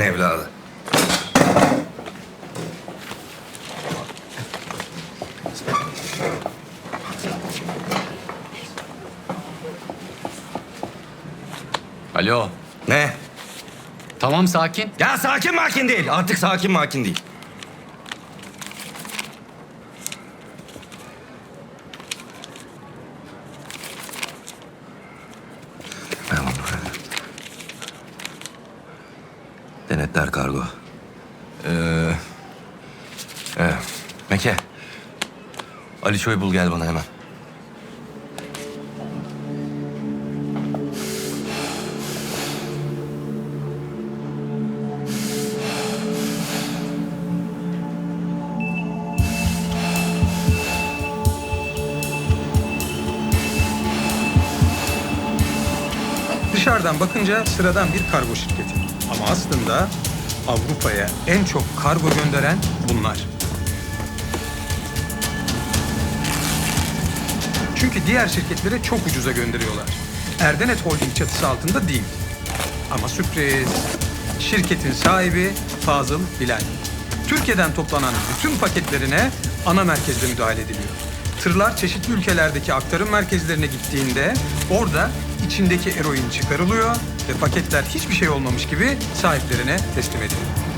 evladı. Alo. Ne? Tamam sakin. Ya sakin makin değil. Artık sakin makin değil. Tamam. Denetler kargo. Ee, evet. Meke. Ali Çoy bul gel bana hemen. Dışarıdan bakınca sıradan bir kargo şirketi. Ama aslında Avrupa'ya en çok kargo gönderen bunlar. Çünkü diğer şirketlere çok ucuza gönderiyorlar. Erdenet Holding çatısı altında değil. Ama sürpriz. Şirketin sahibi Fazıl Bilal. Türkiye'den toplanan bütün paketlerine ana merkezde müdahale ediliyor. Tırlar çeşitli ülkelerdeki aktarım merkezlerine gittiğinde orada içindeki eroin çıkarılıyor ve paketler hiçbir şey olmamış gibi sahiplerine teslim ediliyor.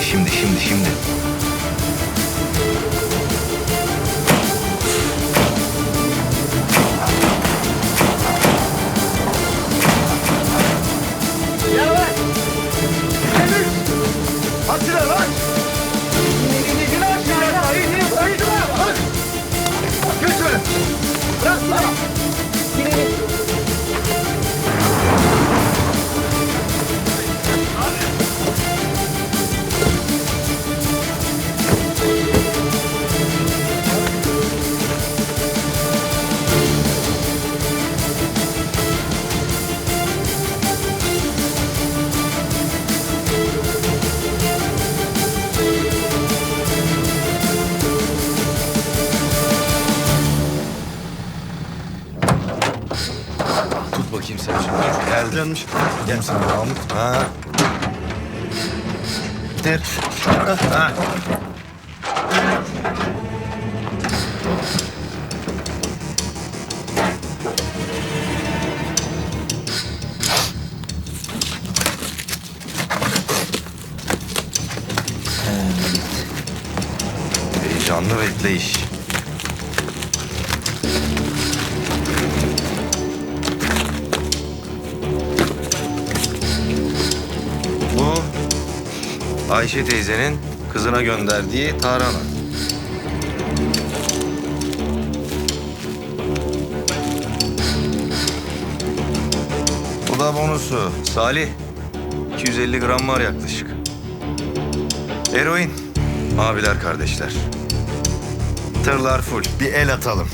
Şimdi, şimdi, şimdi, Yanlış. Gel sana Mahmut. Ha. Dir. Ha. Heyecanlı bekleyiş. Ayşe teyzenin kızına gönderdiği tarhana. Bu da bonusu. Salih. 250 gram var yaklaşık. Eroin. Abiler kardeşler. Tırlar full. Bir el atalım.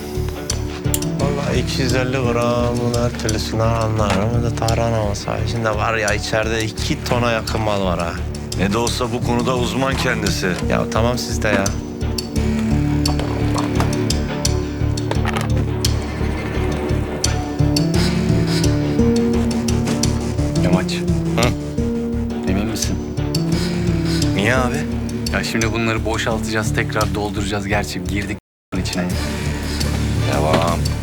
Vallahi 250 gramın her türlüsünü anlarım. Bir de tarhana olsa. Şimdi var ya içeride iki tona yakın mal var ha. Ne de olsa bu konuda uzman kendisi. Ya tamam sizde ya. Yamaç. Hı? Emin misin? Niye abi? Ya şimdi bunları boşaltacağız, tekrar dolduracağız. Gerçi girdik içine. Devam.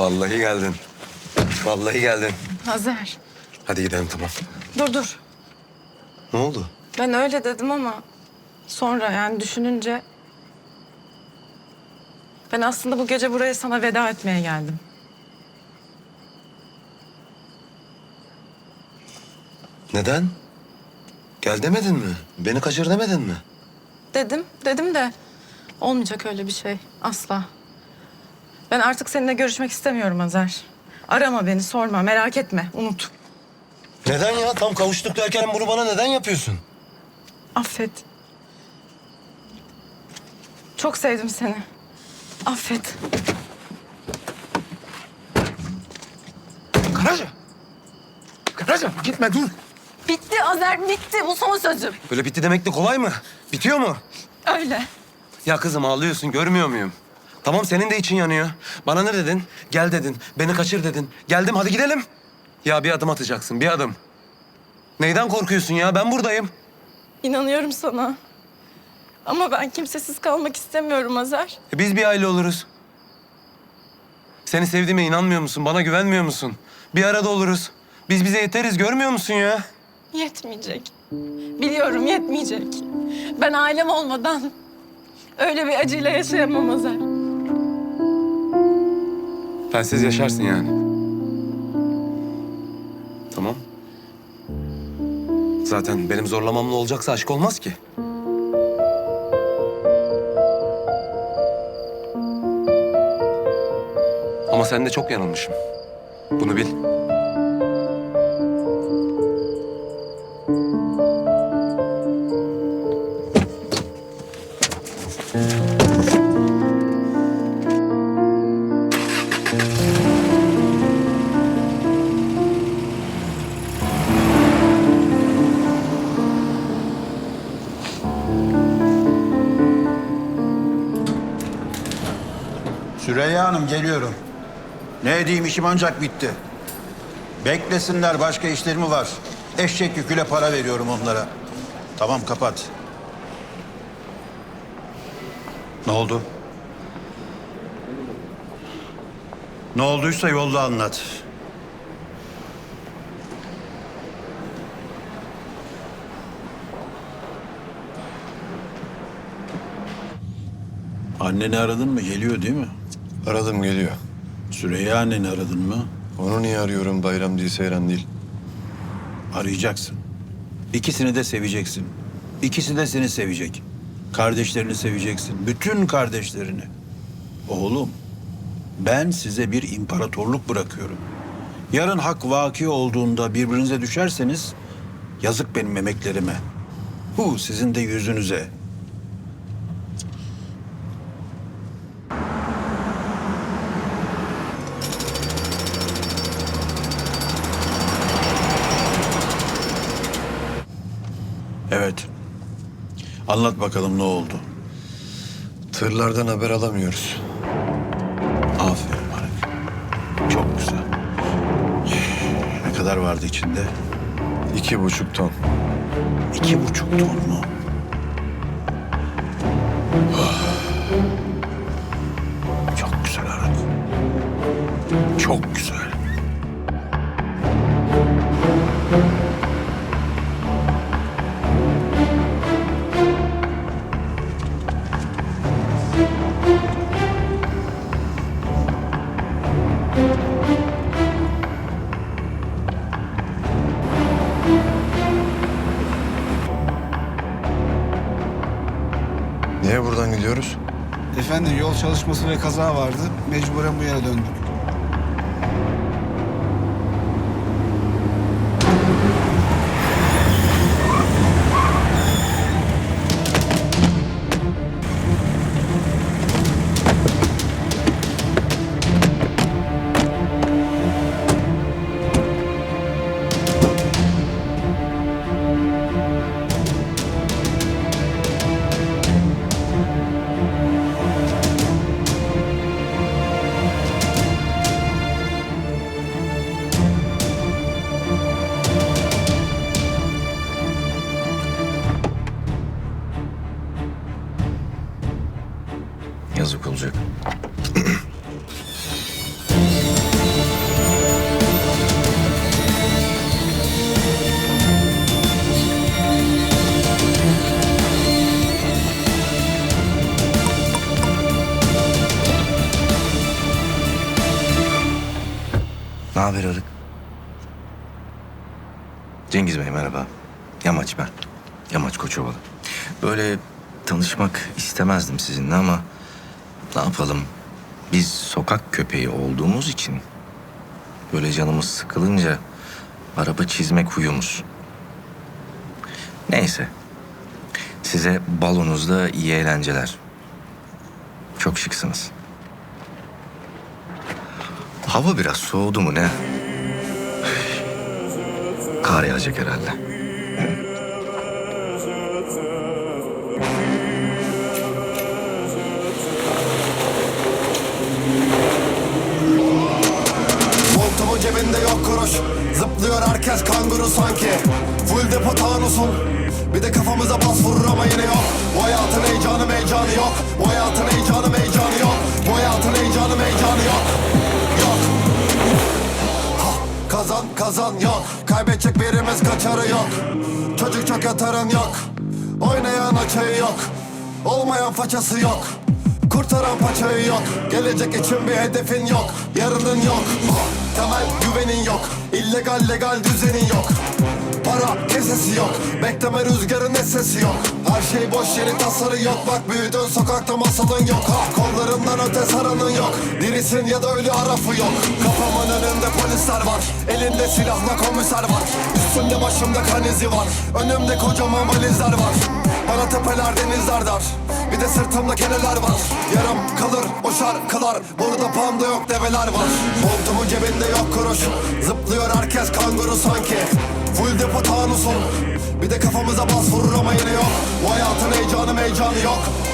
Vallahi geldin. Vallahi geldin. Hazer. Hadi gidelim tamam. Dur dur. Ne oldu? Ben öyle dedim ama sonra yani düşününce ben aslında bu gece buraya sana veda etmeye geldim. Neden? Gel demedin mi? Beni kaçır demedin mi? Dedim, dedim de olmayacak öyle bir şey asla. Ben artık seninle görüşmek istemiyorum Hazer. Arama beni, sorma, merak etme, unut. Neden ya? Tam kavuştuk derken bunu bana neden yapıyorsun? Affet. Çok sevdim seni. Affet. Karaca. Karaca gitme dur. Bitti Azer, bitti. Bu son sözüm. Böyle bitti demek de kolay mı? Bitiyor mu? Öyle. Ya kızım ağlıyorsun görmüyor muyum? Tamam senin de için yanıyor. Bana ne dedin? Gel dedin. Beni kaçır dedin. Geldim hadi gidelim. Ya bir adım atacaksın bir adım. Neyden korkuyorsun ya? Ben buradayım. İnanıyorum sana. Ama ben kimsesiz kalmak istemiyorum Azer. E, biz bir aile oluruz. Seni sevdiğime inanmıyor musun? Bana güvenmiyor musun? Bir arada oluruz. Biz bize yeteriz görmüyor musun ya? Yetmeyecek. Biliyorum yetmeyecek. Ben ailem olmadan öyle bir acıyla yaşayamam Azer. Bensiz yaşarsın yani. Tamam. Zaten benim zorlamamla olacaksa aşk olmaz ki. Ama sen de çok yanılmışım. Bunu bil. Hanım geliyorum. Ne edeyim işim ancak bitti. Beklesinler başka işlerim var. Eşek yüküyle para veriyorum onlara. Tamam kapat. Ne oldu? Ne olduysa yolda anlat. Anneni aradın mı? Geliyor değil mi? Aradım geliyor. Süreyya anneni aradın mı? Onu niye arıyorum bayram değil seyran değil. Arayacaksın. İkisini de seveceksin. İkisi de seni sevecek. Kardeşlerini seveceksin. Bütün kardeşlerini. Oğlum, ben size bir imparatorluk bırakıyorum. Yarın hak vaki olduğunda birbirinize düşerseniz yazık benim emeklerime. Hu sizin de yüzünüze. Evet. Anlat bakalım ne oldu? Tırlardan haber alamıyoruz. Aferin bana. Çok güzel. Ne kadar vardı içinde? İki buçuk ton. İki buçuk ton mu? Çalışması ve kaza vardı. Mecburen bu yere döndük. Cengiz Bey merhaba. Yamaç ben. Yamaç Koçovalı. Böyle tanışmak istemezdim sizinle ama ne yapalım? Biz sokak köpeği olduğumuz için böyle canımız sıkılınca araba çizmek huyumuz. Neyse. Size balonuzda iyi eğlenceler. Çok şıksınız. Hava biraz soğudu mu ne? Kar yağacak herhalde. Montumun cebinde yok kuruş. Zıplıyor herkes kanguru sanki. Full depo tanusun Bir de kafamıza bas vurur ama yine yok. Bu hayatın heyecanı meycanı yok. Bu hayatın heyecanı meycanı yok. Bu hayatın heyecanı meycanı Yok Kazan kazan yok. Kaybedecek birimiz kaçarı yok. Çocuk çok yatarın yok. Oynayan açığı yok. Olmayan façası yok. Kurtaran paçayı yok. Gelecek için bir hedefin yok. Yarının yok. Temel güvenin yok. İllegal legal düzenin yok. Para kesesi yok. Bekleme rüzgarın sesi yok. Her şey boş yeri tasarı yok. Bak büyüdün sokakta masalın yok. Ha, Kollarından öte saranın yok. Dirisin ya da ölü arafı yok. Kafamın önünde polisler var Elinde silahla komiser var. Üstümde başımda kan izi var. Önümde kocaman valizler var. Bana tepeler denizler dar. Bir de sırtımda keneler var. Yarım kalır o şarkılar Burada panda yok develer var. Montumun cebinde yok kuruş. Zıplıyor herkes kanguru sanki. Full depo tanusun. Bir de kafamıza bas vurur ama yine yok. Bu hayatın heyecanı heyecanı Yok